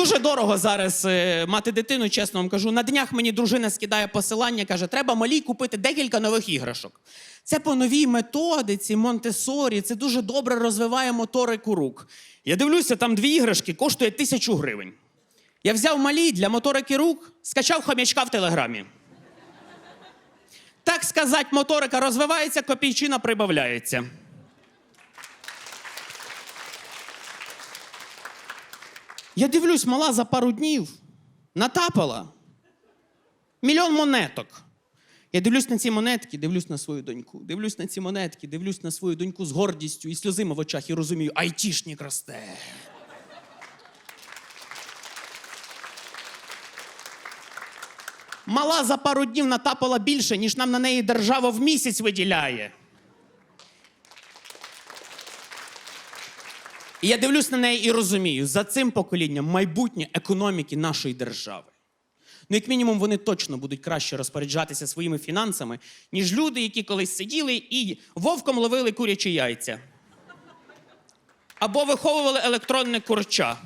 Дуже дорого зараз е, мати дитину, чесно вам кажу. На днях мені дружина скидає посилання, каже, треба малій купити декілька нових іграшок. Це по новій методиці, Монтесорі, це дуже добре розвиває моторику рук. Я дивлюся, там дві іграшки коштує тисячу гривень. Я взяв малій для моторики рук, скачав хомячка в телеграмі. Так сказати, моторика розвивається, копійчина прибавляється. Я дивлюсь, мала за пару днів натапала мільйон монеток. Я дивлюсь на ці монетки, дивлюсь на свою доньку, дивлюсь на ці монетки, дивлюсь на свою доньку з гордістю і сльозима в очах і розумію, айтішник росте. Мала за пару днів натапала більше, ніж нам на неї держава в місяць виділяє. І я дивлюсь на неї і розумію, за цим поколінням майбутнє економіки нашої держави. Ну, як мінімум, вони точно будуть краще розпоряджатися своїми фінансами, ніж люди, які колись сиділи і вовком ловили курячі яйця. Або виховували електронне курча.